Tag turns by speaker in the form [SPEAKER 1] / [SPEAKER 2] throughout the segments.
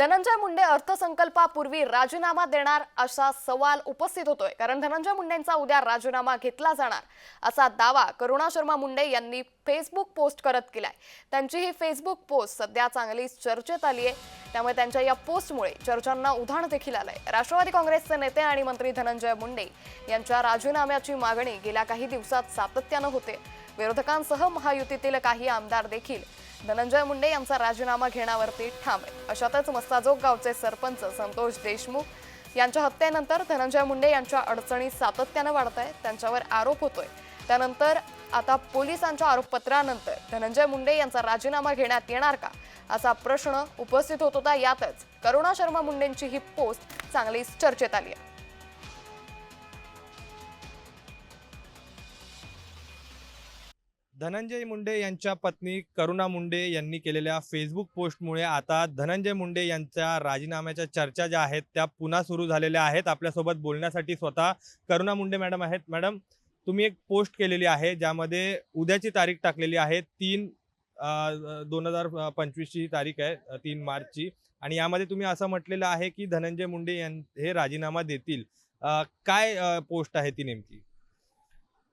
[SPEAKER 1] धनंजय मुंडे अर्थसंकल्पापूर्वी राजीनामा देणार असा सवाल उपस्थित होतोय. कारण धनंजय मुंडेंचा उद्या राजीनामा घेतला जाणार असा दावा करुणा शर्मा मुंडे यांनी फेसबुक पोस्ट करत केलाय. त्यांची ही फेसबुक पोस्ट सध्या चांगलीच चर्चेत आली आहे. त्यामुळे त्यांच्या या पोस्टमुळे चर्चांना उधाण देखील आलंय. राष्ट्रवादी काँग्रेसचे नेते आणि मंत्री धनंजय मुंडे यांच्या राजीनाम्याची मागणी गेल्या काही दिवसात सातत्यानं होते. विरोधकांसह महायुतीतील काही आमदार देखील धनंजय मुंडे यांचा राजीनामा घेण्यावरती ठाम आहे. अशातच मस्ताजोग गावचे सरपंच संतोष देशमुख यांच्या हत्येनंतर धनंजय मुंडे यांच्या अडचणी सातत्यानं वाढत आहेत त्यांच्यावर आरोप होतोय. त्यानंतर आता पोलिसांच्या आरोपपत्रानंतर धनंजय मुंडे यांचा राजीनामा घेण्यात येणार का? असा प्रश्न उपस्थित होत होता यातच. करुणा शर्मा मुंडेंची ही पोस्ट चांगलीच चर्चेत आली आहे.
[SPEAKER 2] धनंजय मुंडे यांच्या पत्नी करुणा मुंडे यांनी केलेल्या फेसबुक पोस्टमुळे आता धनंजय मुंडे यांच्या राजीनाम्याच्या चर्चा ज्या आहेत त्या पुन्हा सुरू झालेल्या आहेत. आपल्यासोबत बोलण्यासाठी स्वतः करुणा मुंडे मॅडम आहेत. मॅडम तुम्ही एक पोस्ट केलेली आहे ज्यामध्ये उद्याची तारीख टाकलेली आहे तीन दोन हजार पंचवीसची तारीख आहे तीन मार्चची. आणि यामध्ये तुम्ही असं म्हटलेलं आहे की धनंजय मुंडे यां हे राजीनामा देतील. काय पोस्ट आहे ती नेमकी?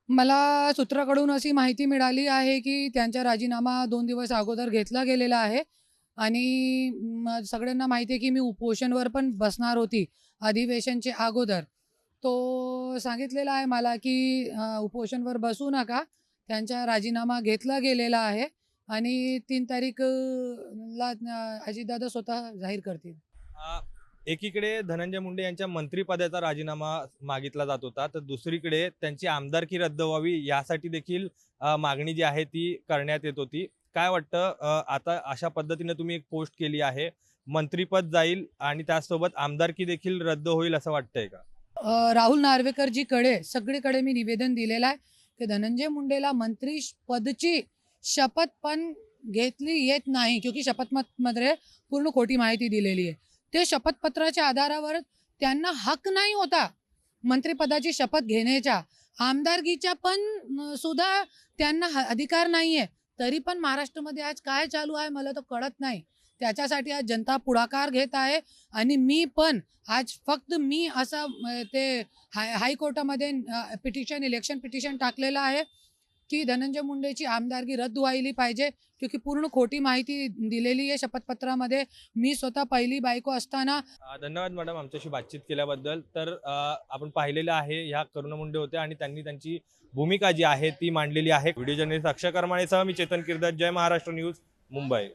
[SPEAKER 3] मला सूत्राकडून अशी माहिती मिळाली आहे की त्यांचा राजीनामा दोन दिवस अगोदर घेतला गेलेला आहे. आणि सगळ्यांना माहिती आहे की मी उपोषणवर पण बसणार होती अधिवेशनचे अगोदर. तो सांगितलेला आहे मला की उपोषणवर बसू नका. त्यांचा राजीनामा घेतला गेलेला आहे. आणि तीन तारीख ला अजितदादा स्वतः जाहीर करतील.
[SPEAKER 2] एकीकडे धनंजय मुंडे यांच्या मंत्रिपदाचा राजीनामा मागितला जात होता तर दुसरीकडे त्यांची आमदारकी रद्द व्हावी यासाठी देखील मागणी जी आहे ती करण्यात येत होती. काय वाटतं आता अशा पद्धतीने तुम्ही एक पोस्ट केली आहे मंत्रिपद जाईल आणि त्याचसोबत आमदारकी देखील रद्द होईल असं वाटतंय का?
[SPEAKER 3] राहुल नार्वेकरजीकडे सगळीकडे मी निवेदन दिलेलं आहे की धनंजय मुंडेला मंत्री पदची शपथ पण घेतली येत नाही क्योंकि शपथमध्ये पूर्ण खोटी माहिती दिलेली आहे. ते शपथपत्राच्या आधारावर त्यांना हक नाही होता. मंत्रिपदाची शपथ घेण्याच्या आमदारकीच्या पण सुद्धा त्यांना अधिकार नाही आहे तरी पण महाराष्ट्रामध्ये आज काय चालू आहे मला तर कळत नाही. त्याच्यासाठी आज जनता पुढाकार घेत आहे आणि मी पण आज फक्त मी असं ते हाय हायकोर्टामध्ये पिटिशन इलेक्शन पिटिशन टाकलेलं आहे. की धनंजय मुंडेची आमदारकी रद्द व्हायली पाहिजे क्योंकि पूर्ण खोटी माहिती दिलेली आहे शपथपत्रामध्ये. मी स्वतः पहिली बायको असताना
[SPEAKER 2] धन्यवाद मॅडम आमच्याशी बातचीत केल्याबद्दल. तर आपण पाहिलेलं आहे ह्या करुणा मुंडे होत्या आणि त्यांनी त्यांची भूमिका जी आहे ती मांडलेली आहे. व्हिडिओ जर्नलिस्ट अक्षय करमाणेसह मी चेतन किर्दत जय महाराष्ट्र न्यूज मुंबई.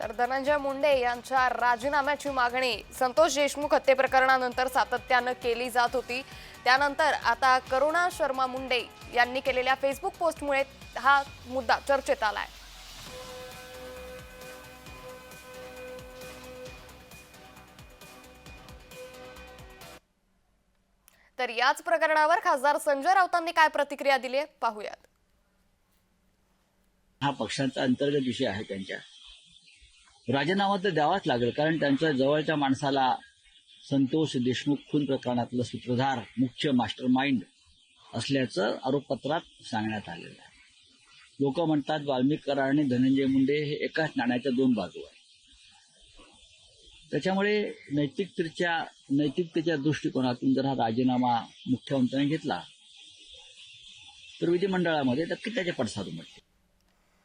[SPEAKER 1] तर धनंजय मुंडे यांच्या राजीनाम्याची मागणी संतोष देशमुख हत्ये प्रकरणानंतर सातत्यानं केली जात होती. त्यानंतर आता करुणा शर्मा मुंडे यांनी केलेल्या फेसबुक पोस्टमुळे हा मुद्दा चर्चेत आलाय. तर याच प्रकरणावर खासदार संजय राऊतांनी काय प्रतिक्रिया दिली पाहूयात.
[SPEAKER 4] हा पक्षांचा अंतर्गत विषय आहे त्यांच्या. राजीनामा तर द्यावाच लागेल कारण त्यांच्या जवळच्या माणसाला संतोष देशमुख खून प्रकरणातलं सूत्रधार मुख्य मास्टर माइंड असल्याचं आरोपपत्रात सांगण्यात आलेलं आहे. लोक म्हणतात वाल्मिक आणि धनंजय मुंडे हे एकाच नाण्याच्या दोन बाजू आहेत. त्याच्यामुळे नैतिकतेच्या नैतिकतेच्या दृष्टिकोनातून जर हा राजीनामा मुख्यमंत्र्यांनी घेतला तर विधिमंडळामध्ये नक्की त्याचे पडसाद उमटतील.